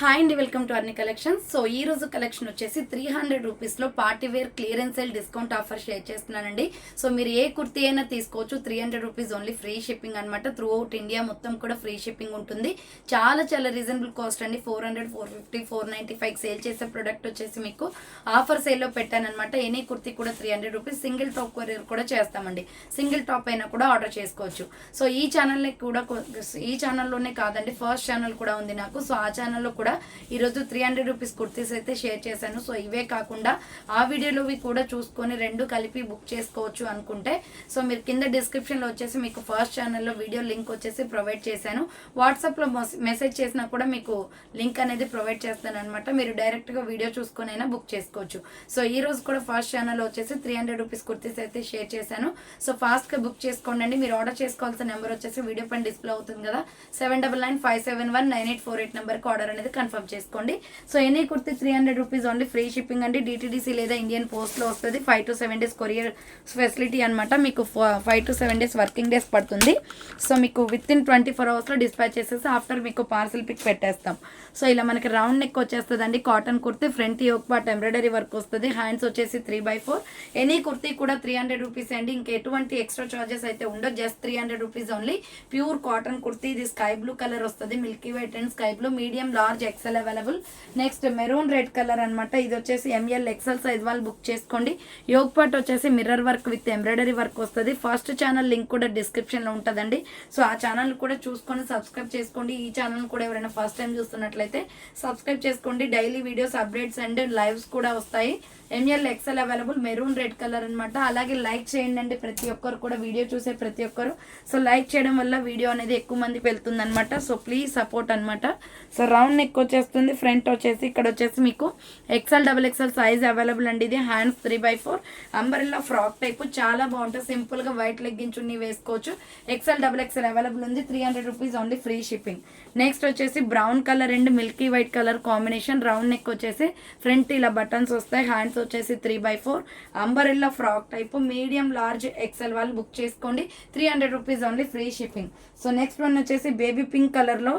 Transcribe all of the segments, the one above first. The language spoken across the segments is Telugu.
హాయ్ అండి welcome to Arni collections. So ఈ రోజు కలెక్షన్ వచ్చేసి త్రీ హండ్రెడ్ రూపీస్లో party wear clearance sale discount offer share చేస్తున్నానండి. సో మీరు ఏ కుర్తీ అయినా తీసుకోవచ్చు. Three hundred rupees only free shipping అనమాట త్రూ అవుట్ ఇండియా మొత్తం కూడా ఫ్రీ షిప్పింగ్ ఉంటుంది. చాలా చాలా రీజనబుల్ కాస్ట్ అండి. Four hundred four fifty four ninety five sale చేసే ప్రొడక్ట్ వచ్చేసి మీకు ఆఫర్ సేల్లో పెట్టానమాట ఎనీ కుర్తీ కూడా three hundred rupees single top courier కూడా చేస్తామండి. సింగిల్ టాప్ అయినా కూడా ఆర్డర్ చేసుకోవచ్చు. సో ఈ ఛానల్ని కూడా ఈ ఛానల్లోనే కాదండి. ఫస్ట్ ఛానల్ కూడా ఉంది నాకు. సో ఆ ఛానల్లో కూడా ఈరోజు త్రీ హండ్రెడ్ రూపీస్ కుర్తీస్ అయితే షేర్ చేశాను. సో ఇవే కాకుండా ఆ వీడియోలోవి కూడా చూసుకొని రెండు కలిపి బుక్ చేసుకోవచ్చు అనుకుంటే. సో మీరు కింద డిస్క్రిప్షన్లో వచ్చేసి మీకు ఫస్ట్ ఛానల్లో వీడియో లింక్ వచ్చేసి ప్రొవైడ్ చేశాను. వాట్సాప్లో మెసేజ్ చేసినా కూడా మీకు లింక్ అనేది ప్రొవైడ్ చేస్తాను అనమాట మీరు డైరెక్ట్గా వీడియో చూసుకొని అయినా బుక్ చేసుకోవచ్చు. సో ఈ రోజు కూడా ఫస్ట్ ఛానల్ వచ్చేసి త్రీ హండ్రెడ్ రూపీస్ కుర్తీస్ అయితే షేర్ చేశాను. సో ఫాస్ట్గా బుక్ చేసుకోండి మీరు ఆర్డర్ చేసుకోవాల్సిన నెంబర్ వచ్చేసి వీడియో పైన డిస్ప్లే అవుతుంది కదా. Seven double nine five seven one nine eight four eight నెంబర్కి ఆర్డర్ అనేది కన్ఫర్మ్ చేసుకోండి. So any kurti three hundred rupees only free shipping అండి. డిటీడీసీ లేదా ఇండియన్ పోస్ట్లో వస్తుంది. Five to seven days courier facility అనమాట మీకు five to seven days working days పడుతుంది. సో మీకు విత్ ఇన్ ట్వంటీ ఫోర్ అవర్స్లో డిస్పాచ్ చేసేసి ఆఫ్టర్ మీకు పార్సల్ పిక్ పెట్టేస్తాం. సో ఇలా మనకి రౌండ్ నెక్ వచ్చేస్తుంది అండి cotton kurti front yoke part embroidery work వస్తుంది. హ్యాండ్స్ వచ్చేసి three by four any kurti కూడా త్రీ హండ్రెడ్ రూపీస్ అండి. ఇంకా ఎటువంటి ఎక్స్ట్రా చార్జెస్ అయితే ఉండవు. Just three hundred rupees only pure cotton kurti. ఇది స్కై బ్లూ కలర్ వస్తుంది. Milky white and sky blue medium large XL available. Next maroon red colour అన్నమాట. ఇది వచ్చేసి ఎంఎల్ ఎక్సెల్ సైజ్ వాళ్ళు బుక్ చేసుకోండి. యోగ్ పార్ట్ వచ్చేసి mirror work with embroidery work వస్తుంది. ఫస్ట్ ఛానల్ లింక్ కూడా డిస్క్రిప్షన్లో ఉంటుందండి. సో ఆ ఛానల్ కూడా చూసుకొని సబ్స్క్రైబ్ చేసుకోండి. ఈ ఛానల్ కూడా ఎవరైనా ఫస్ట్ టైం చూస్తున్నట్లయితే సబ్స్క్రైబ్ చేసుకోండి. Daily videos updates and lives కూడా వస్తాయి. ML XL available maroon red colour అన్నమాట. అలాగే లైక్ చేయండి అండి ప్రతి ఒక్కరు కూడా. వీడియో చూసే ప్రతి ఒక్కరు. సో లైక్ చేయడం వల్ల వీడియో అనేది ఎక్కువ మందికి వెళ్తుంది అనమాట సో ప్లీజ్ సపోర్ట్ అనమాట సో రౌండ్ నెక్ వచ్చేస్తుంది. ఫ్రంట్ వచ్చేసి ఇక్కడ వచ్చేసి మీకు XL double XL size available అండి ఇది. Hands three by four umbrella frock type చాలా బాగుంటుంది. సింపుల్గా వైట్ లెగ్గించు వేసుకోవచ్చు. ఎక్సెల్ డబుల్ ఎక్సెల్ అవైలబుల్ ఉంది. Three hundred rupees only free shipping next వచ్చేసి brown colour and milky white colour combination round neck వచ్చేసి ఫ్రంట్ ఇలా బటన్స్ వస్తాయి. హ్యాండ్స్ వచ్చేసి three by four umbrella frock type medium large XL వాళ్ళు బుక్ చేసుకోండి. Three hundred rupees only free shipping so next one వచ్చేసి బేబీ పింక్ కలర్లో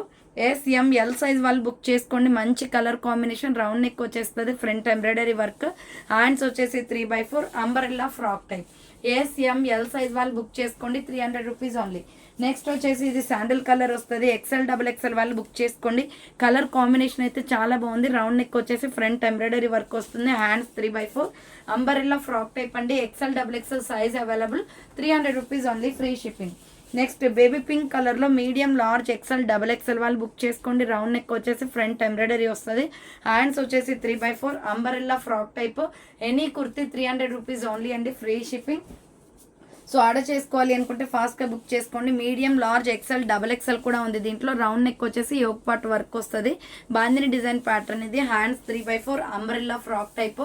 ఎస్ఎం ఎల్ సైజ్ వాళ్ళు బుక్ చేసుకోండి. మంచి కలర్ కాంబినేషన్ రౌండ్ నెక్ వచ్చేస్తుంది. ఫ్రంట్ ఎంబ్రాయిడరీ వర్క్ హ్యాండ్స్ వచ్చేసి three by four umbrella frock type A C M L size వాళ్ళు బుక్ చేసుకోండి. Three hundred rupees only next వచ్చేసి ఇది శాండిల్ కలర్ వస్తుంది. ఎక్సెల్ డబుల్ ఎక్సెల్ వాళ్ళు బుక్ చేసుకోండి. కలర్ కాంబినేషన్ అయితే చాలా బాగుంది. రౌండ్ నెక్ వచ్చేసి ఫ్రంట్ ఎంబ్రాయిడరీ వర్క్ వస్తుంది. Hands three by four umbrella frock type అండి. XL double XL size available three hundred rupees only free shipping next baby pink కలర్లో medium large XL double XL వాళ్ళు బుక్ చేసుకోండి. రౌండ్ నెక్ వచ్చేసి ఫ్రంట్ ఎంబ్రాయిడరీ వస్తుంది. హ్యాండ్స్ వచ్చేసి three by four umbrella frock type any kurti three hundred rupees only అండి ఫ్రీ షిప్పింగ్ సో ఆర్డర్ చేసుకోవాలి అనుకుంటే ఫాస్ట్గా బుక్ చేసుకోండి. Medium large XL double XL కూడా ఉంది దీంట్లో. రౌండ్ నెక్ వచ్చేసి యోగ్ పార్ట్ వర్క్ వస్తుంది. బాందిని డిజైన్ ప్యాటర్న్ ఇది. Hands three by four umbrella frock type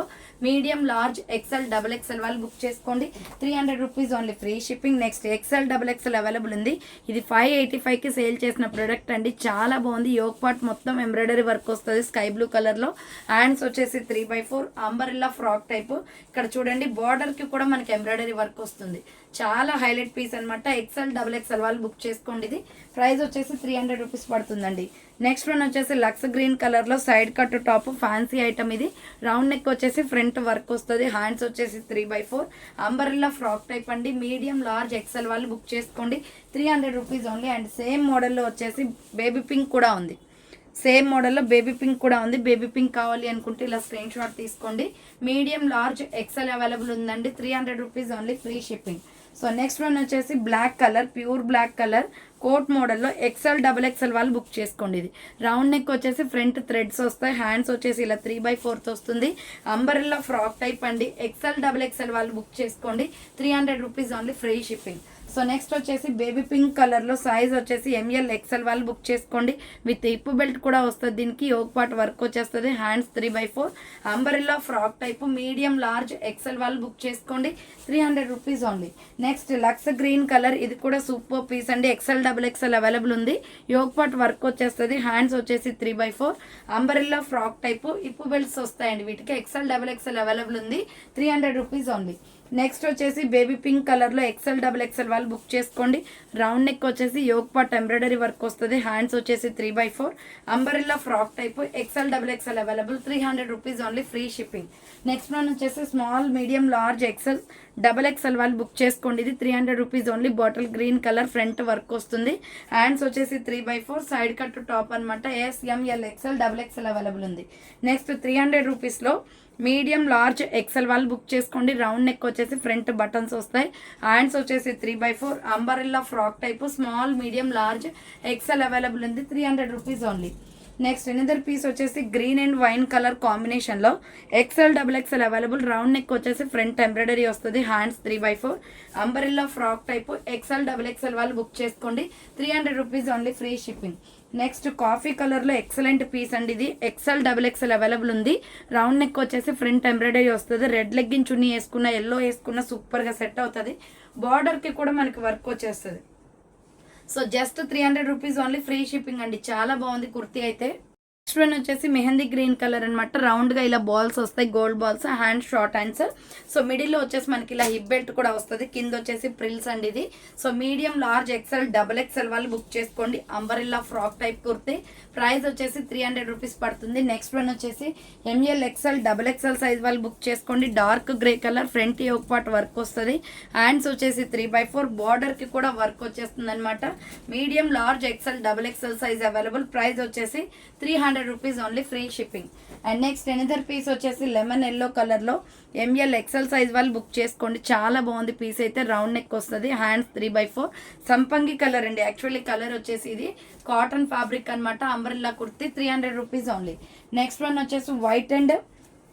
medium large XL double XL వాళ్ళు బుక్ చేసుకోండి. Three hundred rupees only free shipping. Next XL double XL available ఉంది. ఇది ఫైవ్ ఎయిటీ ఫైవ్కి సేల్ చేసిన ప్రోడక్ట్ అండి. చాలా బాగుంది. యోగ్ పార్ట్ మొత్తం ఎంబ్రాయిడరీ వర్క్ వస్తుంది స్కై బ్లూ కలర్లో. హ్యాండ్స్ వచ్చేసి three by four umbrella frock type. ఇక్కడ చూడండి బార్డర్కి కూడా మనకి ఎంబ్రాయిడరీ వర్క్ వస్తుంది. చాలా హైలైట్ పీస్ అనమాట ఎక్సెల్ డబుల్ ఎక్సెల్ వాళ్ళు బుక్ చేసుకోండి ఇది. ప్రైస్ వచ్చేసి త్రీ హండ్రెడ్ రూపీస్ పడుతుందండి. నెక్స్ట్ వన్ వచ్చేసి లక్స్ గ్రీన్ కలర్లో side cut top fancy item ఇది. రౌండ్ నెక్ వచ్చేసి ఫ్రంట్ వర్క్ వస్తుంది. హ్యాండ్స్ వచ్చేసి three by four umbrella frock type అండి. మీడియం లార్జ్ ఎక్సెల్ వాళ్ళు బుక్ చేసుకోండి. Three hundred rupees only and same మోడల్లో వచ్చేసి బేబీ పింక్ కూడా ఉంది. సేమ్ మోడల్లో బేబీ పింక్ కూడా ఉంది. బేబీ పింక్ కావాలి అనుకుంటే ఇలా స్క్రీన్ షాట్ తీసుకోండి మీడియం లార్జ్ ఎక్సెల్ అవైలబుల్ ఉందండి. Three hundred rupees only free shipping so next one వచ్చేసి black colour pure black colour. Coat మోడల్లో ఎక్సెల్ డబుల్ ఎక్సెల్ వాళ్ళు బుక్ చేసుకోండి ఇది. రౌండ్ నెక్ వచ్చేసి ఫ్రంట్ థ్రెడ్స్ వస్తాయి. హ్యాండ్స్ వచ్చేసి ఇలా త్రీ బై ఫోర్త్ వస్తుంది. అంబరిల్లా ఫ్రాక్ టైప్ అండి. ఎక్సెల్ డబుల్ ఎక్సెల్ వాళ్ళు బుక్ చేసుకోండి. Three hundred rupees only free shipping so next వచ్చేసి బేబీ పింక్ కలర్లో సైజ్ వచ్చేసి ఎంఎల్ ఎక్సెల్ వాళ్ళు బుక్ చేసుకోండి. విత్ ఇప్పు బెల్ట్ కూడా వస్తుంది దీనికి యోగ్ పార్ట్ వర్క్ వచ్చేస్తుంది. Hands three by four umbrella frock type medium large XL వాళ్ళు బుక్ చేసుకోండి. Three hundred rupees only next lux green colour ఇది కూడా సూపర్ పీస్ అండి. ఎక్సెల్ డబుల్ ఎక్సెల్ అవైలబుల్ ఉంది. యోగ్ పార్ట్ వర్క్ వచ్చేస్తుంది. హ్యాండ్స్ వచ్చేసి three by four umbrella frock type hip belts వస్తాయండి వీటికి. ఎక్సెల్ డబుల్ ఎక్సెల్ అవైలబుల్ ఉంది. Three hundred rupees only next వచ్చేసి బేబీ పింక్ కలర్లో ఎక్సెల్ డబుల్ ఎక్సెల్ వాళ్ళు బుక్ చేసుకోండి. రౌండ్ నెక్ వచ్చేసి యోగ్ పాట్ ఎంబ్రాయిడరీ వర్క్ వస్తుంది. హ్యాండ్స్ వచ్చేసి three by four. Umbrella frock type XL double XL available three hundred rupees only free shipping. Next one వచ్చేసి small medium large XL double XL వాళ్ళు బుక్ చేసుకోండి. ఇది three hundred rupees only bottle green colour front work వస్తుంది. హ్యాండ్స్ వచ్చేసి three by four side cut top అనమాట S M L XL double XL available ఉంది. నెక్స్ట్ త్రీ హండ్రెడ్ రూపీస్లో మీడియం లార్జ్ ఎక్సెల్ వాళ్ళు బుక్ చేసుకోండి. రౌండ్ నెక్ వచ్చేసి ఫ్రంట్ బటన్స్ వస్తాయి. హ్యాండ్స్ వచ్చేసి three by four. Umbrella frock type small medium large XL available ఉంది. Three hundred rupees only next another piece వచ్చేసి గ్రీన్ అండ్ వైన్ కలర్ కాంబినేషన్లో XL double XL available round neck వచ్చేసి ఫ్రంట్ ఎంబ్రాయిడరీ వస్తుంది. Hands three by four umbrella frock type XL double XL వాళ్ళు బుక్ చేసుకోండి. Three hundred rupees only free shipping next coffee కలర్లో ఎక్సలెంట్ పీస్ అండి ఇది. ఎక్సెల్ డబుల్ ఎక్సెల్ అవైలబుల్ ఉంది. రౌండ్ నెక్ వచ్చేసి ఫ్రంట్ ఎంబ్రాయిడరీ వస్తుంది. రెడ్ లెగ్గిన్ చున్నీ వేసుకున్న ఎల్లో వేసుకున్న సూపర్గా సెట్ అవుతుంది. బార్డర్కి కూడా మనకి వర్క్ వచ్చేస్తుంది. So just three hundred rupees only free shipping అండి. చాలా బాగుంది కుర్తీ అయితే. నెక్స్ట్ వన్ వచ్చేసి మెహందీ గ్రీన్ కలర్ అనమాట రౌండ్గా ఇలా బాల్స్ వస్తాయి. Gold balls hand short hands so మిడిల్లో వచ్చేసి మనకి ఇలా హిప్ బెల్ట్ కూడా వస్తుంది. కింద వచ్చేసి ప్రిల్స్ అండి ఇది. So medium large XL double XL వాళ్ళు బుక్ చేసుకోండి. Umbrella frock type kurti. Price వచ్చేసి త్రీ హండ్రెడ్ రూపీస్ పడుతుంది. నెక్స్ట్ వన్ వచ్చేసి M L XL double XL size వాళ్ళు బుక్ చేసుకోండి. Dark grey colour front yoke part work వస్తుంది. హ్యాండ్స్ వచ్చేసి త్రీ బై ఫోర్ బార్డర్కి కూడా వర్క్ వచ్చేస్తుంది అనమాట medium large XL double XL size available price వచ్చేసి three hundred rupees only free shipping and next another piece వచ్చేసి లెమన్ ఎల్లో కలర్లో ఎంఎల్ ఎక్సెల్ సైజ్ వాళ్ళు బుక్ చేసుకోండి. చాలా బాగుంది పీస్ అయితే. రౌండ్ నెక్ వస్తుంది. హ్యాండ్స్ త్రీ బై ఫోర్ సంపంగి కలర్ అండి. యాక్చువల్లీ కలర్ వచ్చేసి ఇది కాటన్ ఫ్యాబ్రిక్ అనమాట umbrella kurti three hundred rupees only next one వచ్చేసి white and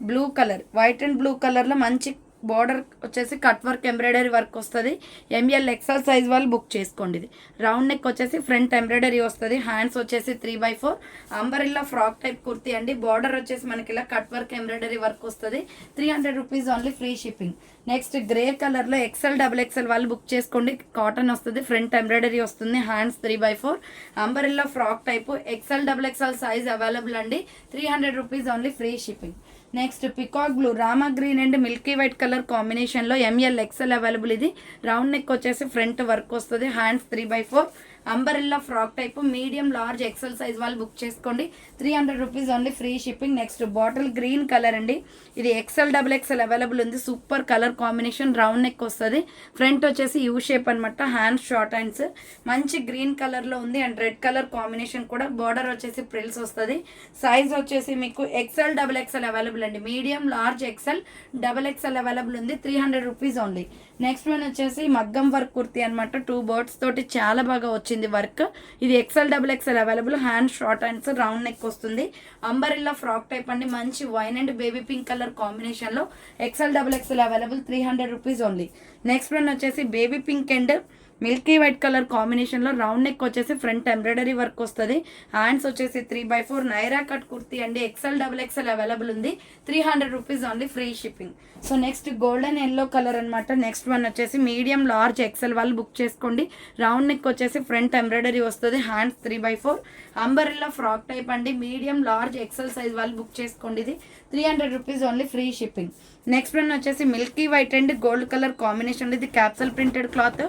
blue colour white and blue కలర్లో మంచి బోర్డర్ వచ్చేసి కట్ వర్క్ ఎంబ్రాయిడరీ వర్క్ వస్తుంది. ఎంఎల్ ఎక్సెల్ సైజ్ వాళ్ళు బుక్ చేసుకోండి ఇది. రౌండ్ నెక్ వచ్చేసి ఫ్రంట్ ఎంబ్రాయిడరీ వస్తుంది. హ్యాండ్స్ వచ్చేసి three by four umbrella frock type kurti అండి. బార్డర్ వచ్చేసి మనకి ఇలా కట్ వర్క్ ఎంబ్రాయిడరీ వర్క్ వస్తుంది. Three hundred rupees only free shipping next grey కలర్లో ఎక్సెల్ డబుల్ ఎక్సెల్ వాళ్ళు బుక్ చేసుకోండి. కాటన్ వస్తుంది ఫ్రంట్ ఎంబ్రాయిడరీ వస్తుంది. Hands three by four umbrella frock type XL double XL size available అండి. Three hundred rupees only free shipping next peacock blue Rama green and milky white colour కాంబినేషన్లో ఎంఎల్ ఎక్సెల్ అవైలబుల్ ఇది. రౌండ్ నెక్ వచ్చేసి ఫ్రంట్ వర్క్ వస్తుంది. Hands three by four umbrella frock type medium large XL size వాళ్ళు బుక్ చేసుకోండి. Three hundred rupees only free shipping. Next bottle green colour అండి. ఇది ఎక్సెల్ డబుల్ ఎక్సెల్ అవైలబుల్ ఉంది. Super colour combination round neck వస్తుంది. ఫ్రంట్ వచ్చేసి యూ షేప్ అనమాట హ్యాండ్స్ షార్ట్ హ్యాండ్స్. మంచి గ్రీన్ కలర్లో ఉంది అండ్ రెడ్ కలర్ కాంబినేషన్ కూడా. బార్డర్ వచ్చేసి ప్రిల్స్ వస్తుంది. సైజ్ వచ్చేసి మీకు ఎక్సెల్ డబుల్ ఎక్సెల్ అవైలబుల్ అండి. Medium large XL double XL available ఉంది. Three hundred rupees only. Next one వచ్చేసి మగ్గం వర్క్ కుర్తి అనమాట టూ బర్డ్స్ తోటి చాలా బాగా వచ్చింది వర్క్. ఇది XL double XL available hand short hands round neck వస్తుంది. అంబరిల్లా ఫ్రాక్ టైప్ అండి. మంచి wine and baby pink colour కాంబినేషన్లో XL double XL available three hundred rupees only next one వచ్చేసి baby pink and milky white colour కాంబినేషన్లో రౌండ్ నెక్ వచ్చేసి ఫ్రంట్ ఎంబ్రాయిడరీ వర్క్ వస్తుంది. హ్యాండ్స్ వచ్చేసి three by four Naira cut kurti అండి. ఎక్సెల్ డబుల్ ఎక్సెల్ అవైలబుల్ ఉంది. Three hundred rupees only free shipping so next golden yellow colour అనమాట నెక్స్ట్ వన్ వచ్చేసి మీడియం లార్జ్ ఎక్సెల్ వాళ్ళు బుక్ చేసుకోండి. రౌండ్ నెక్ వచ్చేసి ఫ్రంట్ ఎంబ్రాయిడరీ వస్తుంది. Hands three by four umbrella frock type అండి. మీడియం లార్జ్ ఎక్సెల్ సైజ్ వాళ్ళు బుక్ చేసుకోండి ఇది. Three hundred rupees only free shipping next one వచ్చేసి milky white and. Gold colour combination ఇది క్యాప్సల్ ప్రింటెడ్ క్లాత్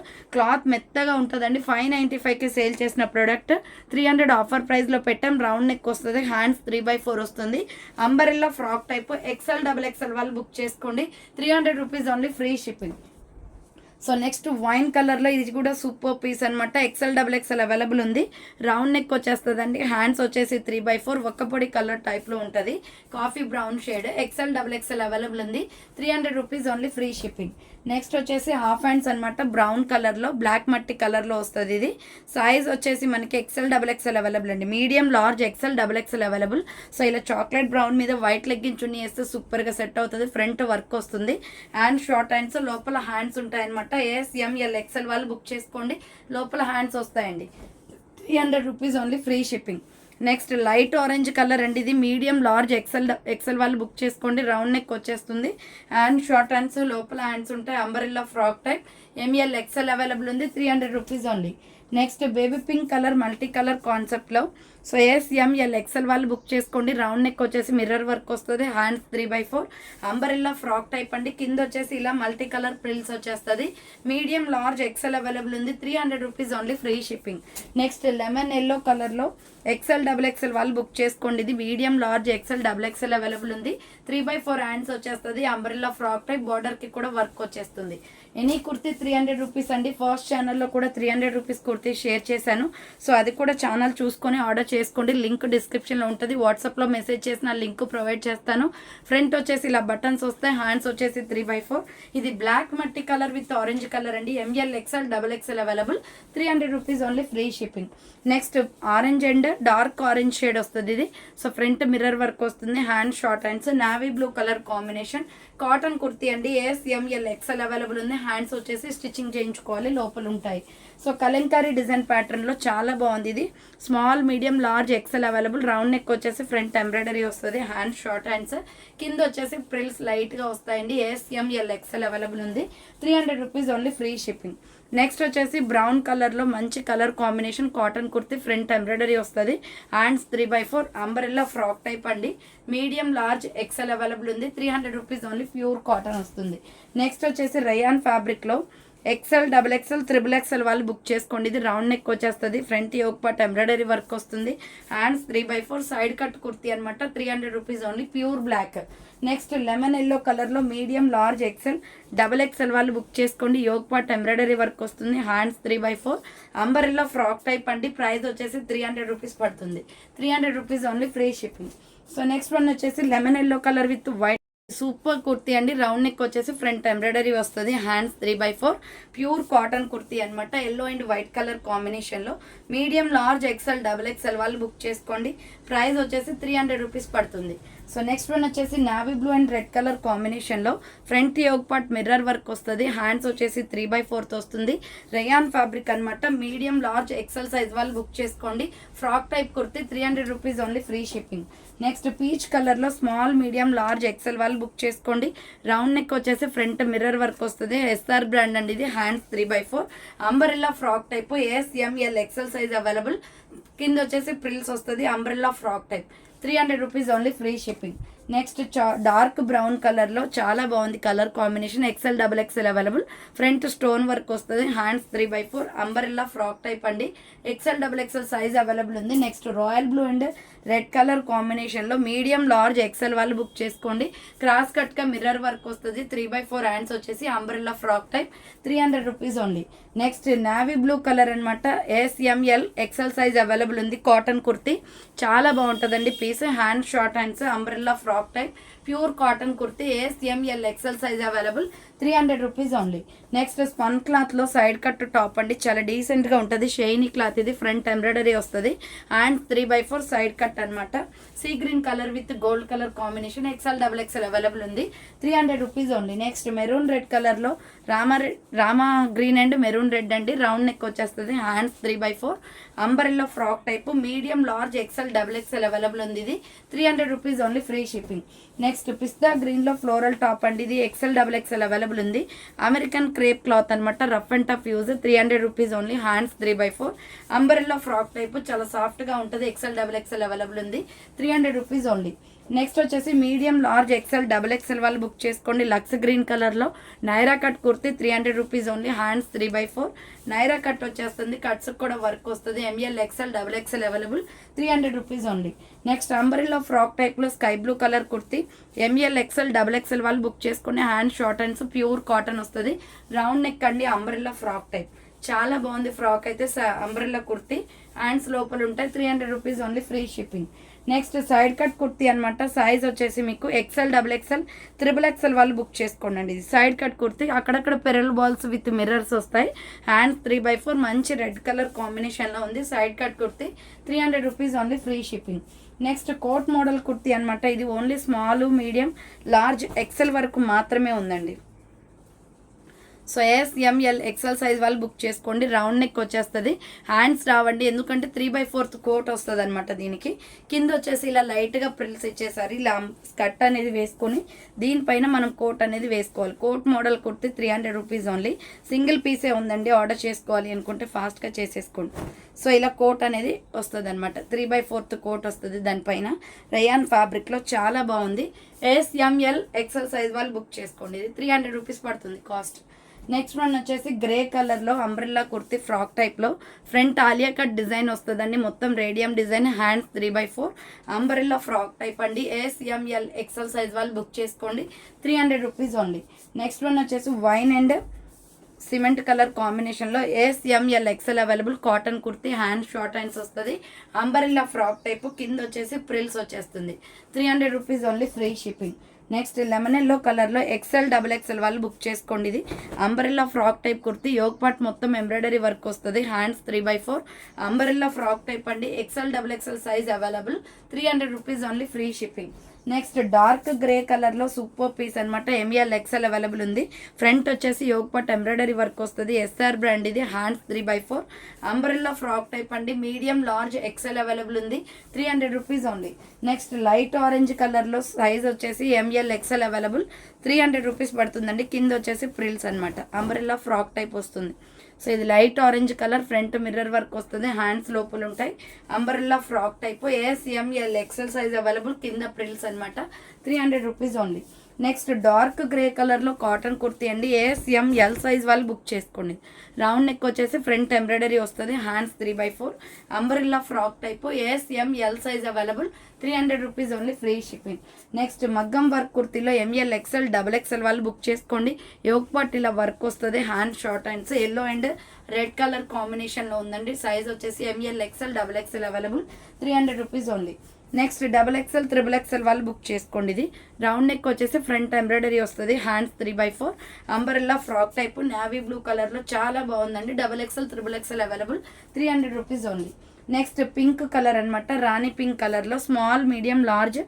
క్లాత్ మెత్తగా ఉంటుందండి. ఫైవ్ నైంటీ ఫైవ్కి సేల్ చేసిన ప్రోడక్ట్. త్రీ హండ్రెడ్ ఆఫర్ ప్రైస్లో పెట్టాం. రౌండ్ నెక్ వస్తుంది. హ్యాండ్స్ త్రీ బై ఫోర్ వస్తుంది. Umbrella frock type. XL double XL వాళ్ళు బుక్ చేసుకోండి. Three hundred rupees only free shipping. So next wine కలర్లో ఇది కూడా సూపర్ పీస్ అనమాట ఎక్సెల్ డబుల్ ఎక్సెల్ అవైలబుల్ ఉంది. రౌండ్ నెక్ వచ్చేస్తుందండి. హ్యాండ్స్ వచ్చేసి త్రీ బై ఫోర్. ఒక్కపొడి కలర్ టైప్లో ఉంటుంది. Coffee brown shade. XL double XL available ఉంది. Three hundred rupees only free shipping. Next వచ్చేసి హాఫ్ హ్యాండ్స్ అనమాట బ్రౌన్ కలర్లో బ్లాక్ మట్టి కలర్లో వస్తుంది ఇది. సైజ్ వచ్చేసి మనకి ఎక్సెల్ డబుల్ ఎక్సెల్ అవైలబుల్ అండి. Medium large XL double XL available so ఇలా చాక్లెట్ బ్రౌన్ మీద వైట్ లెగ్గిన్ చున్నీ వేస్తే సూపర్గా సెట్ అవుతుంది. ఫ్రంట్ వర్క్ వస్తుంది. హ్యాండ్ షార్ట్ హ్యాండ్స్ లోపల హ్యాండ్స్ ఉంటాయన్నమాట. A S M L XL వాళ్ళు బుక్ చేసుకోండి. లోపల హ్యాండ్స్ వస్తాయండి. Three hundred rupees only free shipping next light orange colour అండి ఇది. మీడియం లార్జ్ ఎక్సెల్ ఎక్సెల్ వాళ్ళు బుక్ చేసుకోండి. రౌండ్ నెక్ వచ్చేస్తుంది. హ్యాండ్ షార్ట్ హ్యాండ్స్ లోపల హ్యాండ్స్ ఉంటాయి. Umbrella frock type. M L XL available ఉంది. Three hundred rupees only next baby pink colour multi colour కాన్సెప్ట్లో so S M L XL వాళ్ళు బుక్ చేసుకోండి. రౌండ్ నెక్ వచ్చేసి మిర్రర్ వర్క్ వస్తుంది. Hands three by four umbrella frock type అండి. కింద వచ్చేసి ఇలా మల్టీ కలర్ ప్రిల్స్ వచ్చేస్తుంది మీడియం లార్జ్ ఎక్సెల్ అవైలబుల్ ఉంది. Three hundred rupees only free shipping next lemon yellow కలర్లో ఎక్సెల్ డబుల్ ఎక్సెల్ వాళ్ళు బుక్ చేసుకోండి. ఇది medium large XL double XL available ఉంది. త్రీ బై ఫోర్ హ్యాండ్స్ వచ్చేస్తుంది. అంబ్రెల్లా ఫ్రాక్ టైప్ బార్డర్కి కూడా వర్క్ వచ్చేస్తుంది. Any kurti three hundred rupees అండి. ఫస్ట్ ఛానల్లో కూడా three hundred rupees kurti share చేశాను. సో అది కూడా ఛానల్ చూసుకొని ఆర్డర్ చేసుకోండి. లింక్ డిస్క్రిప్షన్లో ఉంటుంది. వాట్సాప్లో మెసేజ్ చేసిన లింక్ ప్రొవైడ్ చేస్తాను. ఫ్రంట్ వచ్చేసి ఇలా బటన్స్ వస్తాయి. హ్యాండ్స్ వచ్చేసి త్రీ బై ఫోర్ ఇది బ్లాక్ మట్టి కలర్ విత్ ఆరెంజ్ కలర్ అండి. M L XL double XL available three hundred rupees only free shipping next orange and dark orange shade వస్తుంది ఇది. సో ఫ్రంట్ మిర్రర్ వర్క్ వస్తుంది. Hand short hands navy blue colour combination cotton kurti అండి A S M L XL available ఉంది. హ్యాండ్స్ వచ్చేసి స్టిచ్చింగ్ చేయించుకోవాలి లోపల ఉంటాయి సో కలంకారీ డిజైన్ ప్యాటర్న్లో చాలా బాగుంది ఇది. Small medium large XL available. Round neck వచ్చేసి ఫ్రంట్ ఎంబ్రాయిడరీ వస్తుంది. Hand short hands. కింద వచ్చేసి ప్రిల్స్ లైట్గా వస్తాయండి. S M L XL available ఉంది. Three hundred rupees only free shipping. Next వచ్చేసి బ్రౌన్ కలర్లో మంచి colour combination cotton kurti front embroidery వస్తుంది. Hands three by four. Umbrella frock type అండి. మీడియం లార్జ్ ఎక్సెల్ అవైలబుల్ ఉంది. Three hundred rupees only pure cotton వస్తుంది. నెక్స్ట్ వచ్చేసి రయాన్ ఫ్యాబ్రిక్లో XL double XL triple XL వాళ్ళు బుక్ చేసుకోండి. ఇది రౌండ్ నెక్ వచ్చేస్తుంది. Front yoke part embroidery work వస్తుంది. Hands three by four side cut kurti అనమాట three hundred rupees only pure black next lemon yellow కలర్లో medium large XL double XL వాళ్ళు బుక్ చేసుకోండి. యోగ్ పార్ట్ ఎంబ్రాయిడరీ వర్క్ వస్తుంది. Hands three by four umbrella frock type అండి. ప్రైస్ వచ్చేసి త్రీ హండ్రెడ్ రూపీస్ పడుతుంది. Three hundred rupees only free shipping so next one వచ్చేసి lemon yellow colour with white super kurti అండి. రౌండ్ నెక్ వచ్చేసి ఫ్రంట్ ఎంబ్రాయిడరీ వస్తుంది. Hands three by four pure cotton kurti అనమాట ఎల్లో అండ్ వైట్ కలర్ కాంబినేషన్లో medium large XL double XL వాళ్ళు బుక్ చేసుకోండి. ప్రైస్ వచ్చేసి త్రీ హండ్రెడ్ రూపీస్ పడుతుంది. సో నెక్స్ట్ వన్ వచ్చేసి navy blue and red colour కాంబినేషన్లో front yoke part mirror work వస్తుంది. హ్యాండ్స్ వచ్చేసి త్రీ బై ఫోర్త్ వస్తుంది. రేయాన్ ఫ్యాబ్రిక్ అనమాట మీడియం లార్జ్ ఎక్సెల్ సైజ్ వాళ్ళు బుక్ చేసుకోండి. Frock type kurti three hundred rupees only free shipping next peach కలర్లో స్మాల్ మీడియం లార్జ్ ఎక్సెల్ వాళ్ళు బుక్ చేసుకోండి. రౌండ్ నెక్ వచ్చేసి ఫ్రంట్ మిర్రర్ వర్క్ వస్తుంది. ఎస్ఆర్ బ్రాండ్ అండి ఇది. Hands three by four umbrella frock type SML XL size available కింద వచ్చేసి ప్రిల్స్ వస్తుంది. Umbrella frock type three hundred rupees only free shipping next చా డార్క్ బ్రౌన్ కలర్లో చాలా బాగుంది colour combination XL double XL available front stone work వస్తుంది. Hands three by four umbrella frock type అండి. XL double XL size available ఉంది. Next royal blue and red colour కాంబినేషన్లో మీడియం లార్జ్ ఎక్సెల్ వాళ్ళు బుక్ చేసుకోండి. క్రాస్ కట్గా మిర్రర్ వర్క్ వస్తుంది. త్రీ బై ఫోర్ హ్యాండ్స్ వచ్చేసి umbrella frock type. Three hundred rupees only. Next navy blue colour అనమాట ఎస్ఎంఎల్ ఎక్సెల్ సైజ్ అవైలబుల్ ఉంది. కాటన్ కుర్తీ. చాలా బాగుంటుందండి. Piece hand short hands umbrella frock type. Pure cotton kurti SML XL size available three hundred rupees only next spun క్లాత్లో సైడ్ కట్ టాప్ అండి. చాలా డీసెంట్గా ఉంటుంది. షైనీ క్లాత్ ఇది ఫ్రంట్ ఎంబ్రాయిడరీ వస్తుంది. And three by four side cut అనమాట sea green colour with gold colour combination XL double XL available ఉంది. Three hundred rupees only next maroon red కలర్లో Rama Rama green and maroon red అండి. రౌండ్ నెక్ వచ్చేస్తుంది. Hands three by four umbrella frock type medium large XL double XL available ఉంది ఇది. Three hundred rupees only free shipping next next పిస్తా గ్రీన్లో ఫ్లోరల్ టాప్ అండి. ఇది ఎక్సెల్ డబుల్ ఎక్సెల్ అవైలబుల్ ఉంది. అమెరికన్ క్రేప్ క్లాత్ అనమాట rough and tough use three hundred rupees only hands three by four umbrella frock type చాలా సాఫ్ట్గా ఉంటుంది. ఎక్సెల్ డబుల్ ఎక్సెల్ అవైలబుల్ ఉంది. Three hundred rupees only next వచ్చేసి medium large XL double XL వాళ్ళు బుక్ చేసుకోండి. లక్స్ గ్రీన్ కలర్లో Naira cut kurti three hundred rupees only hands three by four Naira cut వచ్చేస్తుంది. కట్స్ కూడా వర్క్ వస్తుంది. ML XL double XL available three hundred rupees only next umbrella frock టైప్లో sky blue colour kurti. ML XL double XL వాళ్ళు బుక్ చేసుకోండి hand short hands pure cotton వస్తుంది. రౌండ్ నెక్ అండి అంబరిలో ఫ్రాక్ టైప్ చాలా బాగుంది ఫ్రాక్ అయితే అంబ్రెల్లా కుర్తి. హ్యాండ్స్ లోపల ఉంటాయి three hundred rupees only free shipping next side cut kurti అనమాట సైజ్ వచ్చేసి మీకు XL double XL triple XL వాళ్ళు బుక్ చేసుకోండి ఇది సైడ్ కట్ కుర్తి. అక్కడక్కడ పెరల్ బాల్స్ విత్ మిర్రర్స్ వస్తాయి. హ్యాండ్స్ త్రీ బై ఫోర్ మంచి రెడ్ కలర్ కాంబినేషన్లో ఉంది. Side cut kurti three hundred rupees only free shipping next coat model kurti అనమాట ఇది only small medium large XL వరకు మాత్రమే ఉందండి. So S ML XL size వాళ్ళు బుక్ చేసుకోండి. రౌండ్ నెక్ వచ్చేస్తుంది. హ్యాండ్స్ రావండి. ఎందుకంటే త్రీ బై ఫోర్త్ కోట్ వస్తుంది అనమాట దీనికి. కింద వచ్చేసి ఇలా లైట్గా ప్రిల్స్ ఇచ్చేసారు. ఇలా స్కర్ట్ అనేది వేసుకొని దీనిపైన మనం కోట్ అనేది వేసుకోవాలి. Coat model kurti three hundred rupees only single పీసే ఉందండి. ఆర్డర్ చేసుకోవాలి అనుకుంటే ఫాస్ట్గా చేసేసుకోండి. సో ఇలా కోట్ అనేది వస్తుంది అనమాట త్రీ బై ఫోర్త్ కోట్ వస్తుంది దానిపైన. రయాన్ ఫ్యాబ్రిక్లో చాలా బాగుంది. ఎస్ఎంఎల్ ఎక్సెల్ సైజ్ వాళ్ళు బుక్ చేసుకోండి. ఇది త్రీ హండ్రెడ్ రూపీస్ పడుతుంది కాస్ట్ నెక్స్ట్ వన్ వచ్చేసి గ్రే కలర్లో అంబ్రెల్లా కుర్తి ఫ్రాక్ టైప్లో ఫ్రంట్ ఆలియా కట్ డిజైన్ వస్తుందండి. మొత్తం radium design hands three by four umbrella frock type అండి. ఎస్ఎంఎల్ ఎక్సెల్ సైజ్ వాళ్ళు బుక్ చేసుకోండి. Three hundred rupees only next one వచ్చేసి వైన్ అండ్ సిమెంట్ కలర్ కాంబినేషన్లో SML XL available cotton kurti hand short hands వస్తుంది. అంబరిల్లా ఫ్రాక్ టైప్ కింద వచ్చేసి ప్రిల్స్ వచ్చేస్తుంది. Three hundred rupees only free shipping next lemon yellow కలర్లో ఎక్సెల్ డబుల్ ఎక్సెల్ వాళ్ళు బుక్ చేసుకోండి ఇది. Umbrella frock type kurti yoke part మొత్తం ఎంబ్రాయిడరీ వర్క్ వస్తుంది. Hands three by four umbrella frock type అండి. XL double XL size available three hundred rupees only free shipping next dark grey కలర్లో సూపర్ పీస్ అనమాట ఎంఎల్ ఎక్సెల్ అవైలబుల్ ఉంది. ఫ్రంట్ వచ్చేసి యోగ్ పట్ ఎంబ్రాయిడరీ వర్క్ వస్తుంది. ఎస్ఆర్ బ్రాండ్ ఇది. Hands three by four umbrella frock type అండి. మీడియం లార్జ్ ఎక్సెల్ అవైలబుల్ ఉంది. Three hundred rupees only next light orange కలర్లో సైజ్ వచ్చేసి ML XL available three hundred rupees పడుతుందండి. కింద వచ్చేసి ప్రిల్స్ అనమాట అంబ్రెల్లా ఫ్రాక్ టైప్ వస్తుంది. సో ఇది light orange colour front mirror work వస్తుంది హ్యాండ్స్ లోపల ఉంటాయి. Umbrella frock type SML XL size available కింద ప్రిల్స్ అనమాట three hundred rupees only. Next dark grey కలర్లో కాటన్ కుర్తీ అండి. ఏఎస్ఎం ఎల్ సైజ్ వాళ్ళు బుక్ చేసుకోండి. రౌండ్ నెక్ వచ్చేసి ఫ్రంట్ ఎంబ్రాయిడరీ వస్తుంది. Hands three by four umbrella frock type SM L size available three hundred rupees only free shipping next మగ్గం వర్క్ కుర్తీలో ఎంఎల్ ఎక్సెల్ డబల్ ఎక్సెల్ వాళ్ళు బుక్ చేసుకోండి. యోగ్ పాట్ ఇలా వర్క్ వస్తుంది hand short hands yellow and red colour కాంబినేషన్లో ఉందండి. సైజ్ వచ్చేసి ML XL double XL available three hundred rupees only next double XL triple XL వాళ్ళు బుక్ చేసుకోండి ఇది. రౌండ్ నెక్ వచ్చేసి ఫ్రంట్ ఎంబ్రాయిడరీ వస్తుంది. Hands three by four umbrella frock type navy blue కలర్లో చాలా బాగుందండి. Double XL triple XL available three hundred rupees only next pink colour అనమాట రాణి పింక్ కలర్లో స్మాల్ మీడియం లార్జ్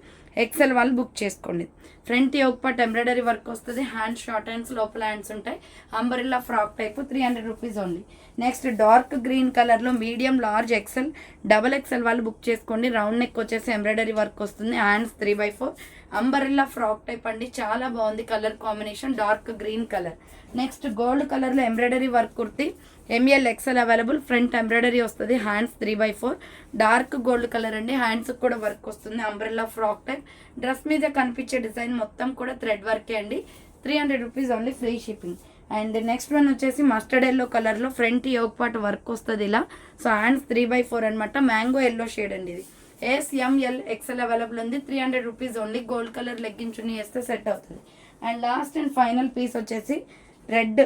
ఎక్సెల్ వాళ్ళు బుక్ చేసుకోండి. Front yoke part embroidery work వస్తుంది. హ్యాండ్స్ షార్ట్ హ్యాండ్స్ లోపల హ్యాండ్స్ ఉంటాయి. Umbrella frock type three hundred rupees only next dark green కలర్లో medium large XL double XL వాళ్ళు బుక్ చేసుకోండి. రౌండ్ నెక్ వచ్చేసి ఎంబ్రాయిడరీ వర్క్ వస్తుంది. Hands three by four umbrella frock type అండి. చాలా బాగుంది. Colour combination dark green colour next gold కలర్లో embroidery work kurti ML XL available front embroidery వస్తుంది hands three by four dark gold colour అండి హ్యాండ్స్కి కూడా వర్క్ వస్తుంది అంబ్రెల్లా ఫ్రాక్ టైప్ డ్రెస్ మీద కనిపించే డిజైన్ మొత్తం కూడా థ్రెడ్ వర్కే అండి. Three hundred rupees only free shipping and next one వచ్చేసి మస్టర్డ్ ఎల్లో కలర్లో ఫ్రంట్ యోగ్ పార్ట్ వర్క్ వస్తుంది ఇలా. So hands three by four అనమాట మ్యాంగో ఎల్లో షేడ్ అండి ఇది. ఎస్ఎంఎల్ ఎక్సెల్ అవైలబుల్ ఉంది. Three hundred rupees only gold colour లెగ్గించుని వేస్తే సెట్ అవుతుంది. And last and final piece వచ్చేసి red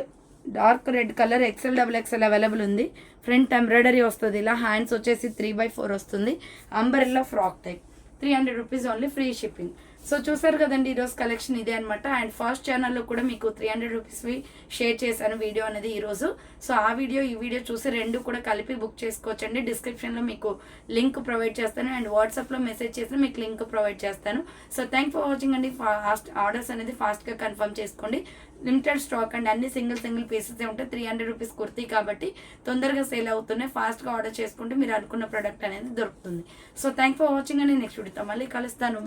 dark red colour XL double XL available ఉంది. ఫ్రంట్ ఎంబ్రాయిడరీ వస్తుంది ఇలా. హ్యాండ్స్ వచ్చేసి త్రీ బై ఫోర్ వస్తుంది. Umbrella frock type. Three hundred rupees only free shipping. So చూసారు కదండి ఈరోజు కలెక్షన్ ఇదే అనమాట అండ్ ఫస్ట్ ఛానల్లో కూడా మీకు త్రీ హండ్రెడ్ రూపీస్వి షేర్ చేశాను వీడియో అనేది ఈరోజు సో ఆ వీడియో ఈ వీడియో చూసి రెండు కూడా కలిపి బుక్ చేసుకోవచ్చండి. డిస్క్రిప్షన్లో మీకు లింక్ ప్రొవైడ్ చేస్తాను. అండ్ వాట్సాప్లో మెసేజ్ చేసి మీకు లింక్ ప్రొవైడ్ చేస్తాను. సో థ్యాంక్ ఫర్ వాచింగ్ అండి. ఫాస్ట్ ఆర్డర్స్ అనేది ఫాస్ట్గా కన్ఫర్మ్ చేసుకోండి. Limited stock and. అన్ని సింగిల్ సింగిల్ పీసెస్ ఉంటాయి త్రీ హండ్రెడ్ రూపీస్ కుర్తీ కాబట్టి తొందరగా సేల్ అవుతున్నాయి. ఫాస్ట్గా ఆర్డర్ చేసుకుంటే మీరు అనుకున్న ప్రోడక్ట్ అనేది దొరుకుతుంది. సో థ్యాంక్ ఫర్ వాచింగ్ అండి. నెక్స్ట్ వీడియోతో మళ్ళీ కలుస్తాను.